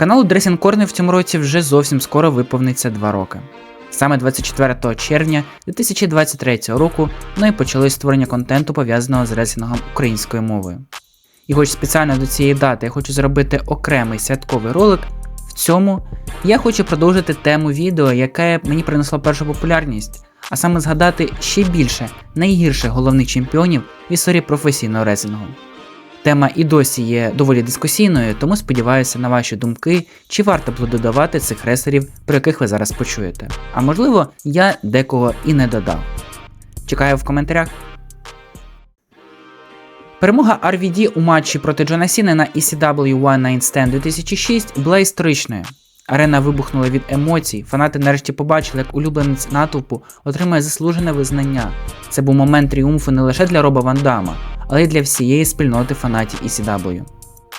Каналу Dressing Corner в цьому році вже зовсім скоро виповниться 2 роки. Саме 24 червня 2023 року мною почалось створення контенту, пов'язаного з ресінгом українською мовою. І хоч спеціально до цієї дати я хочу зробити окремий святковий ролик, в цьому я хочу продовжити тему відео, яке мені принесло першу популярність, а саме згадати ще більше найгірших головних чемпіонів в історії професійного ресінгу. Тема і досі є доволі дискусійною, тому сподіваюся на ваші думки, чи варто було додавати цих ресерів, про яких ви зараз почуєте. А можливо, я декого і не додав. Чекаю в коментарях. Перемога RVD у матчі проти Джона Сіни на ECW One Night Stand 2006 була історичною. Арена вибухнула від емоцій, фанати нарешті побачили, як улюбленець натовпу отримує заслужене визнання. Це був момент тріумфу не лише для Роба Ван Дама, але й для всієї спільноти фанатів ECW.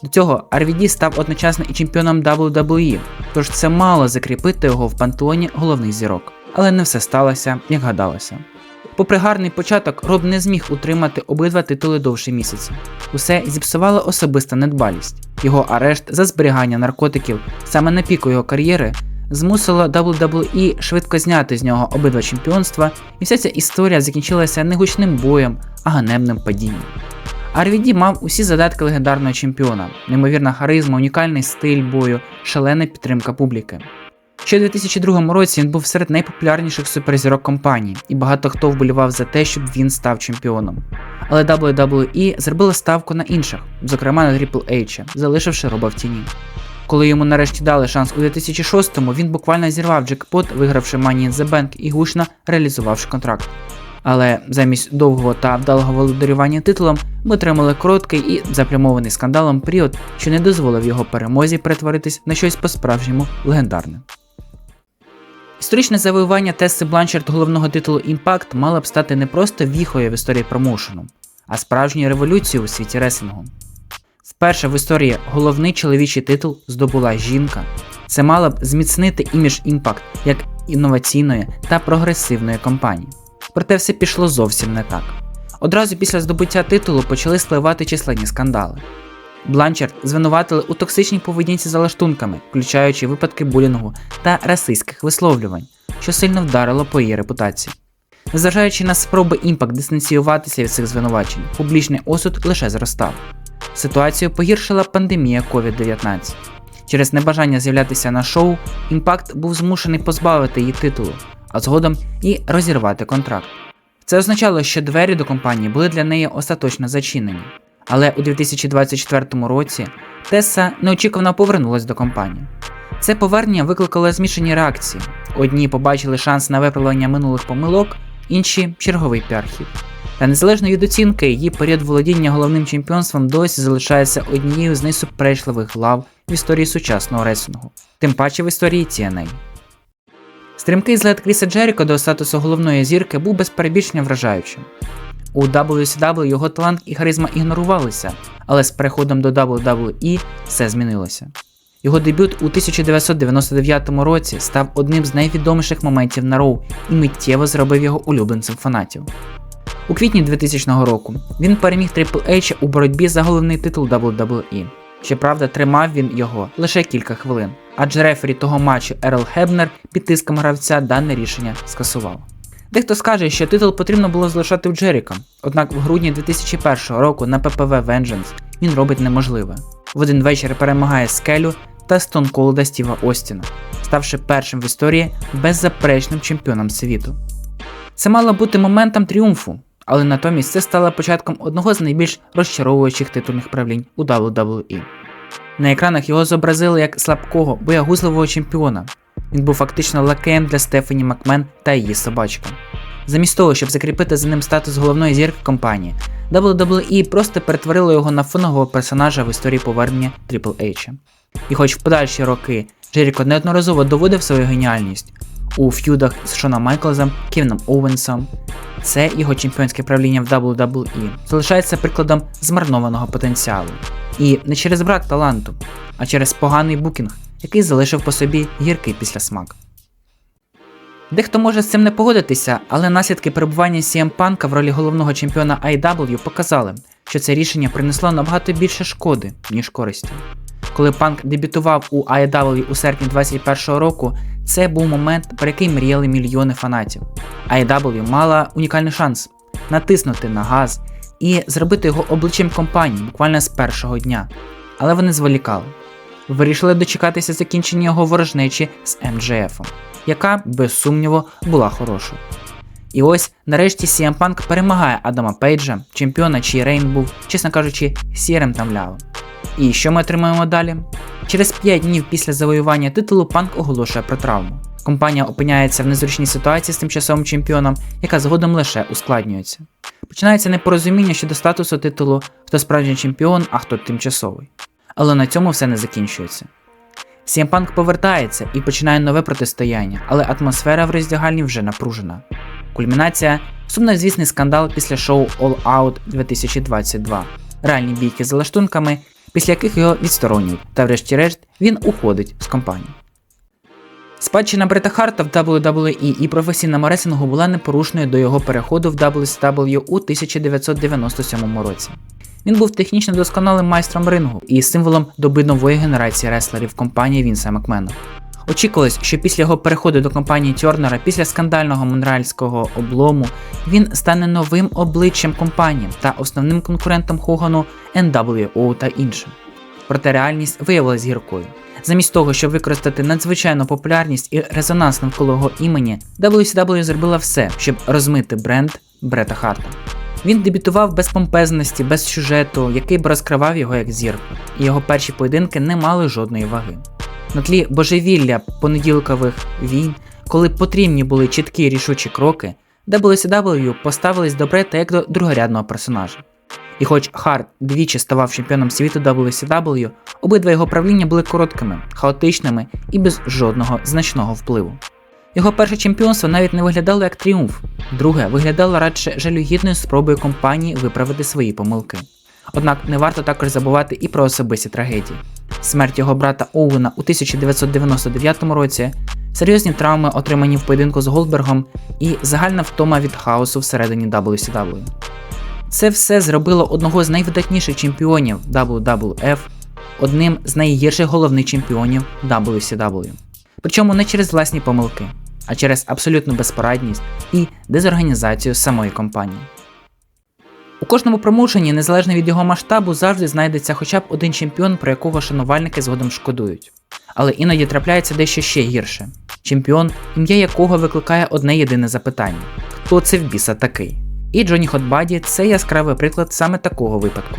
До цього RVD став одночасно і чемпіоном WWE, тож це мало закріпити його в пантеоні головних зірок. Але не все сталося, як гадалося. Попри гарний початок, Роб не зміг утримати обидва титули довше місяця. Усе зіпсувала особиста недбалість. Його арешт за зберігання наркотиків саме на піку його кар'єри змусило WWE швидко зняти з нього обидва чемпіонства, і вся ця історія закінчилася не гучним боєм, а ганебним падінням. RVD мав усі задатки легендарного чемпіона, неймовірна харизма, унікальний стиль бою, шалена підтримка публіки. Ще у 2002 році він був серед найпопулярніших суперзірок компанії, і багато хто вболівав за те, щоб він став чемпіоном. Але WWE зробила ставку на інших, зокрема на Triple H, залишивши роба в тіні. Коли йому нарешті дали шанс у 2006-му, він буквально зірвав джекпот, вигравши Money in the Bank і гучно реалізувавши контракт. Але замість довгого та вдалого володарювання титулом ми отримали короткий і заплямований скандалом період, що не дозволив його перемозі перетворитись на щось по-справжньому легендарне. Історичне завоювання Тесси Бланчард головного титулу Impact мало б стати не просто віхою в історії промоушену, а справжньою революцією у світі ресингу. Вперше в історії головний чоловічий титул здобула жінка. Це мало б зміцнити імідж Impact як інноваційної та прогресивної компанії. Проте все пішло зовсім не так. Одразу після здобуття титулу почали спливати численні скандали. Бланчард звинуватили у токсичній поведінці за лаштунками, включаючи випадки булінгу та расистських висловлювань, що сильно вдарило по її репутації. Незважаючи на спроби імпакт дистанціюватися від цих звинувачень, публічний осуд лише зростав. Ситуацію погіршила пандемія COVID-19. Через небажання з'являтися на шоу, імпакт був змушений позбавити її титулу, а згодом і розірвати контракт. Це означало, що двері до компанії були для неї остаточно зачинені. Але у 2024 році Тесса неочікувано повернулась до компанії. Це повернення викликало змішані реакції. Одні побачили шанс на виправлення минулих помилок, інші черговий піархід. Та незалежно від оцінки, її період володіння головним чемпіонством досі залишається однією з найсуперечливих глав в історії сучасного ресингу, тим паче в історії TNA. Стрімкий злет Кріса Джеріко до статусу головної зірки був без перебільшення вражаючим. У WCW його талант і харизма ігнорувалися, але з переходом до WWE все змінилося. Його дебют у 1999 році став одним з найвідоміших моментів на Роу і миттєво зробив його улюбленцем фанатів. У квітні 2000 року він переміг Triple H у боротьбі за головний титул WWE. Щоправда, тримав він його лише кілька хвилин, адже рефері того матчу Ерл Хебнер під тиском гравця дане рішення скасував. Дехто скаже, що титул потрібно було залишати у Джеріка, однак в грудні 2001 року на ППВ Vengeance він робить неможливе. В один вечір перемагає Скелю та Cold Стіва Остіна, ставши першим в історії беззаперечним чемпіоном світу. Це мало бути моментом тріумфу, але натомість це стало початком одного з найбільш розчаровуючих титульних правлінь у WWE. На екранах його зобразили як слабкого, боягузливого чемпіона. Він був фактично лакеєм для Стефані Макмен та її собачка. Замість того, щоб закріпити за ним статус головної зірки компанії, WWE просто перетворило його на фонового персонажа в історії повернення Triple H. І хоч в подальші роки Джеріко неодноразово доводив свою геніальність у ф'юдах з Шоном Майклзом, Кевіном Оуенсом, це його чемпіонське правління в WWE залишається прикладом змарнованого потенціалу. І не через брак таланту, а через поганий букінг, який залишив по собі гіркий післясмак. Дехто може з цим не погодитися, але наслідки перебування CM Punk в ролі головного чемпіона IW показали, що це рішення принесло набагато більше шкоди, ніж користі. Коли Панк дебютував у AEW у серпні 21 року, це був момент, про який мріяли мільйони фанатів. AEW мала унікальний шанс натиснути на газ і зробити його обличчям компанії буквально з першого дня. Але вони зволікали. Вирішили дочекатися закінчення його ворожнечі з МJF, яка, без сумніву, була хорошою. І ось нарешті CM Punk перемагає Адама Пейджа, чемпіона, чий рейн був, чесно кажучи, сірим та млявим. І що ми отримаємо далі? Через 5 днів після завоювання титулу Панк оголошує про травму. Компанія опиняється в незручній ситуації з тимчасовим чемпіоном, яка згодом лише ускладнюється. Починається непорозуміння щодо статусу титулу, хто справжній чемпіон, а хто тимчасовий. Але на цьому все не закінчується. Punk повертається і починає нове протистояння, але атмосфера в роздягальні вже напружена. Кульмінація сумнозвісний скандал після шоу All Out 2022, реальні бійки з лаштунками, після яких його відсторонюють, та врешті-решт він уходить з компанії. Спадщина Брета Харта в WWE і професійному ресингу була непорушною до його переходу в WCW у 1997 році. Він був технічно досконалим майстром рингу і символом доби нової генерації реслерів компанії Вінса Макмена. Очікувалось, що після його переходу до компанії Тернера, після скандального монреальського облому, він стане новим обличчям компанії та основним конкурентом Хогану NWO та іншим. Проте реальність виявилась гіркою. Замість того, щоб використати надзвичайну популярність і резонанс навколо його імені, WCW зробила все, щоб розмити бренд Брета Харта. Він дебютував без помпезності, без сюжету, який б розкривав його як зірку, і його перші поєдинки не мали жодної ваги. На тлі божевілля понеділкових війн, коли потрібні були чіткі рішучі кроки, WCW поставились до Брета як до другорядного персонажа. І хоч Харт двічі ставав чемпіоном світу WCW, обидва його правління були короткими, хаотичними і без жодного значного впливу. Його перше чемпіонство навіть не виглядало як тріумф, друге виглядало радше жалюгідною спробою компанії виправити свої помилки. Однак не варто також забувати і про особисті трагедії. Смерть його брата Оуена у 1999 році, серйозні травми, отримані в поєдинку з Голдбергом, і загальна втома від хаосу всередині WCW. Це все зробило одного з найвидатніших чемпіонів WWF одним з найгірших головних чемпіонів WCW. Причому не через власні помилки, а через абсолютну безпорадність і дезорганізацію самої компанії. У кожному промоушені, незалежно від його масштабу, завжди знайдеться хоча б один чемпіон, про якого шанувальники згодом шкодують. Але іноді трапляється дещо ще гірше. Чемпіон, ім'я якого викликає одне єдине запитання: хто це в біса такий? І Джоні Хотбаді це яскравий приклад саме такого випадку.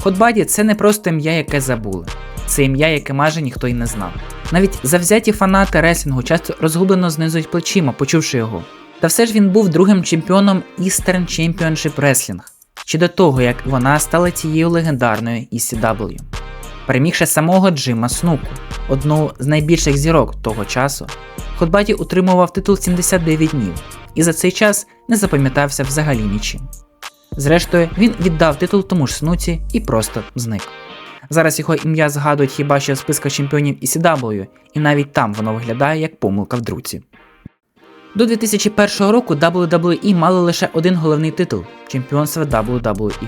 Хотбаді це не просто ім'я, яке забули, це ім'я, яке майже ніхто й не знав. Навіть завзяті фанати реслінгу часто розгублено знизують плечима, почувши його. Та все ж він був другим чемпіоном Eastern Championship Wrestling, ще до того, як вона стала тією легендарною ECW. Перемігши самого Джима Снуку, одну з найбільших зірок того часу, Хотбаді утримував титул 79 днів і за цей час не запам'ятався взагалі нічим. Зрештою, він віддав титул тому ж снуці і просто зник. Зараз його ім'я згадують хіба що в списках чемпіонів ECW, і навіть там воно виглядає як помилка в друці. До 2001 року WWE мали лише один головний титул чемпіонства WWE.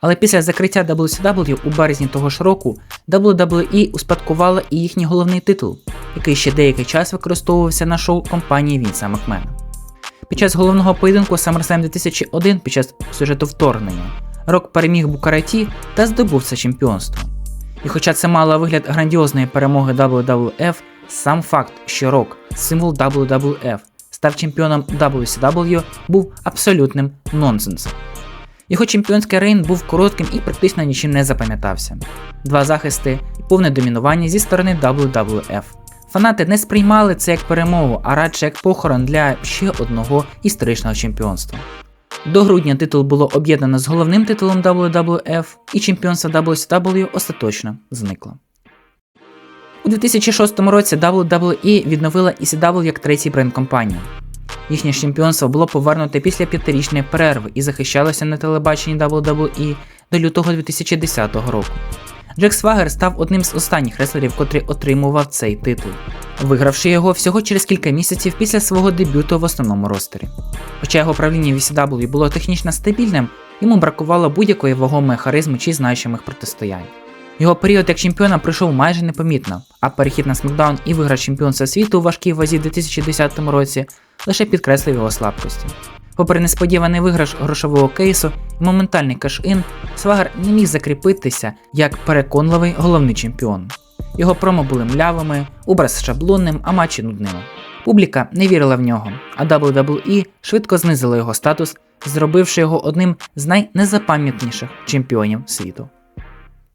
Але після закриття WCW у березні того ж року WWE успадкувала і їхній головний титул, який ще деякий час використовувався на шоу компанії Вінса Макмена. Під час головного поєдинку SummerSlam 2001 під час сюжету вторгнення Рок переміг Букараті та здобув це чемпіонство. І хоча це мало вигляд грандіозної перемоги WWF, сам факт, що Рок, символ WWF, став чемпіоном WCW, був абсолютним нонсенсом. Його чемпіонський рейн був коротким і практично нічим не запам'ятався. Два захисти і повне домінування зі сторони WWF. Фанати не сприймали це як перемогу, а радше як похорон для ще одного історичного чемпіонства. До грудня титул було об'єднано з головним титулом WWF, і чемпіонство WCW остаточно зникло. У 2006 році WWE відновила ECW як третій бренд компанії. Їхнє чемпіонство було повернуте після п'ятирічної перерви і захищалося на телебаченні WWE до лютого 2010 року. Джек Свагер став одним з останніх реслерів, котрий отримував цей титул, вигравши його всього через кілька місяців після свого дебюту в основному ростері. Хоча його правління в ECW було технічно стабільним, йому бракувало будь-якої вагомої харизми чи значимих протистоянь. Його період як чемпіона пройшов майже непомітно, а перехід на смакдаун і виграш чемпіонства світу у важкій вазі у 2010 році лише підкреслив його слабкості. Попри несподіваний виграш грошового кейсу і моментальний каш-ін, Свагер не міг закріпитися як переконливий головний чемпіон. Його промо були млявими, образ шаблонним, а матчі нудними. Публіка не вірила в нього, а WWE швидко знизила його статус, зробивши його одним з найнезапам'ятніших чемпіонів світу.